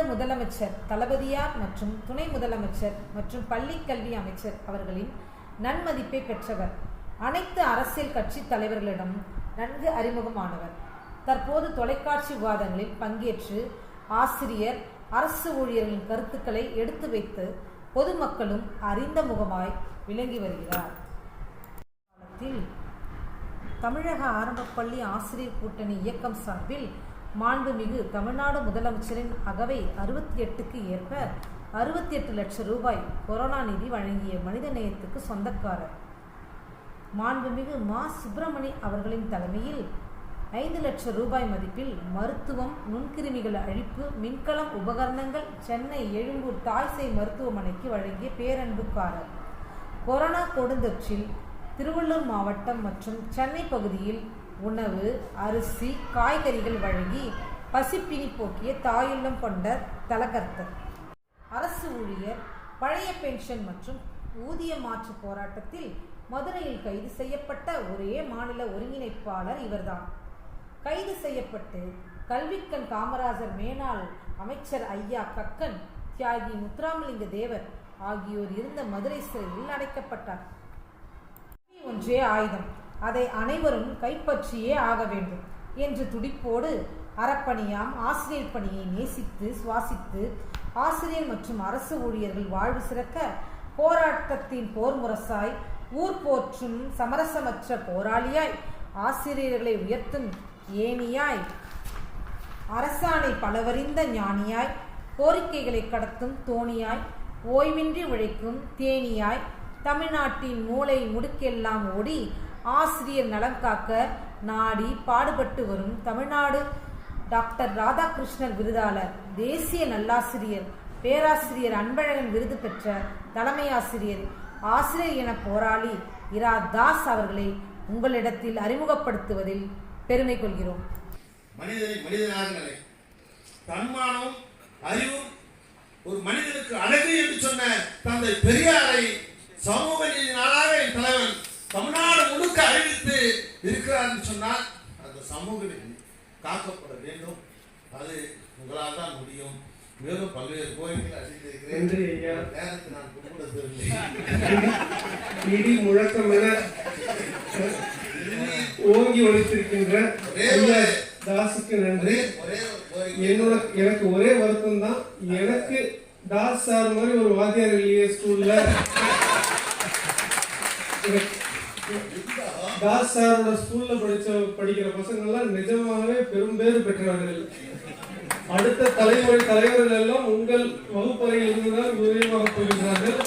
தமிழ்நாடு முதலமைச்சர் தளபதியார் மற்றும் துணை முதலமைச்சர் மற்றும் பள்ளிக் கல்வி அமைச்சர் அவர்களின் நன்மதிப்பை பெற்றவர். அனைத்து அரசியல் கட்சி தலைவர்களிடம் நன்கு அறிமுகமானவர். தற்போது தொலைக்காட்சி விவாதங்களில் பங்கேற்று ஆசிரியர் அரசு ஊழியர்களின் கருத்துக்களை எடுத்து வைத்து பொதுமக்களும் அறிந்த முகமாய் விளங்கி வருகிறார். காலத்தில் தமிழக ஆரம்பப்பள்ளி ஆசிரியர் கூட்டணி இயக்கம் சார்பில் மாண்புமிகு தமிழ்நாடு முதலமைச்சரின் அகவை அறுபத்தி எட்டுக்கு ஏற்ப அறுபத்தி எட்டு லட்சம் ரூபாய் கொரோனா நிதி வழங்கிய மனித நேயத்துக்கு சொந்தக்காரர். மாண்புமிகு மா. சுப்பிரமணி அவர்களின் தலைமையில் ஐந்து லட்சம் ரூபாய் மதிப்பில் மருத்துவம் நுண்கிருமிகள் அழிப்பு மின்கலம் உபகரணங்கள் சென்னை எழும்பூர் தாய்சை மருத்துவமனைக்கு வழங்கிய பேரன்புக்காரர். கொரோனா கொடுந்தொற்றில் திருவள்ளூர் மாவட்டம் மற்றும் சென்னை பகுதியில் உணவு அரிசி காய்கறிகள் வழங்கி பசிப்பினி போக்கிய தாயுள்ளம் கொண்ட தலகர்த்தர். அரசு ஊழியர் பழைய பென்ஷன் மற்றும் ஊதிய மாற்று போராட்டத்தில் மதுரையில் கைது செய்யப்பட்ட ஒரே மாநில ஒருங்கிணைப்பாளர் இவர்தான். கைது செய்யப்பட்டு கல்விக்கண் காமராஜர் மேனாள் அமைச்சர் ஐயா கக்கன் தியாகி முத்துராமலிங்க தேவர் ஆகியோர் இருந்த மதுரை சிறையில் அடைக்கப்பட்டார். ஒன்றே ஆயுதம். அதை அனைவரும் கைப்பற்றியே ஆக வேண்டும் என்று துடிப்போடு அறப்பணியாம் ஆசிரியர் பணியை நேசித்து சுவாசித்து ஆசிரியர் மற்றும் அரசு ஊழியர்கள் வாழ்வு சிறக்க போராட்டத்தின் போர் முரசாய் ஊர் போற்றும் சமரசமற்ற போராளியாய் ஆசிரியர்களை உயர்த்தும் ஏணியாய் அரசாணை பலவறிந்த ஞானியாய் கோரிக்கைகளை கடத்தும் தோணியாய் ஓய்வின்றி உழைக்கும் தேனியாய் தமிழ்நாட்டின் மூளை முடுக்கெல்லாம் ஓடி ஆசிரியர் நலம் காக்க நாடி பாடுபட்டு வரும் தமிழ்நாடு டாக்டர் ராதாகிருஷ்ணர் விருதாளர் தேசிய நல்லாசிரியர் பேராசிரியர் அன்பழகன் விருது பெற்ற தலைமை ஆசிரியர் ஆசிரியர் என போராளி இரா தாஸ் அவர்களை உங்களிடத்தில் அறிமுகப்படுத்துவதில் பெருமை கொள்கிறோம். மனிதனை அறிவும் ஒரு மனிதனுக்கு அழகு என்று சொன்ன தந்தை பெரியாரை சமூக நீதி நாளாக என் தலைவன் தமிழ்நாடு முழுக்க அறிவித்து இருக்கிறார் என்று சொன்னால் அந்த சமூக நீதி காக்கப்பட வேண்டும். அது உங்களால் தான் முடியும். மேலும் பல்வேறு கோரிக்கைகள். அறிந்திருக்கிறேன் நேரத்தை நான் கும்பிட இடி முழக்கம் என ஓங்கி ஒழித்திருக்கின்ற ஐயா தாஸுக்கு நன்றி. என்னோட எனக்கு ஒரே வருத்தம் தான். எனக்கு தாஸ் சார் மாதிரி ஒரு வாத்தியார் இல்லையே ஸ்கூல்ல. தாஸ் சாரோட ஸ்கூல்ல படிச்ச படிக்கிற பசங்க எல்லாம் நிஜமாகவே பெரும்பேறு பெற்றவர்கள். அடுத்த தலைமுறை தலைவர்கள் எல்லாம் உங்கள் வகுப்பறையில் இருந்துதான் உதயமாக போகின்றார்கள்.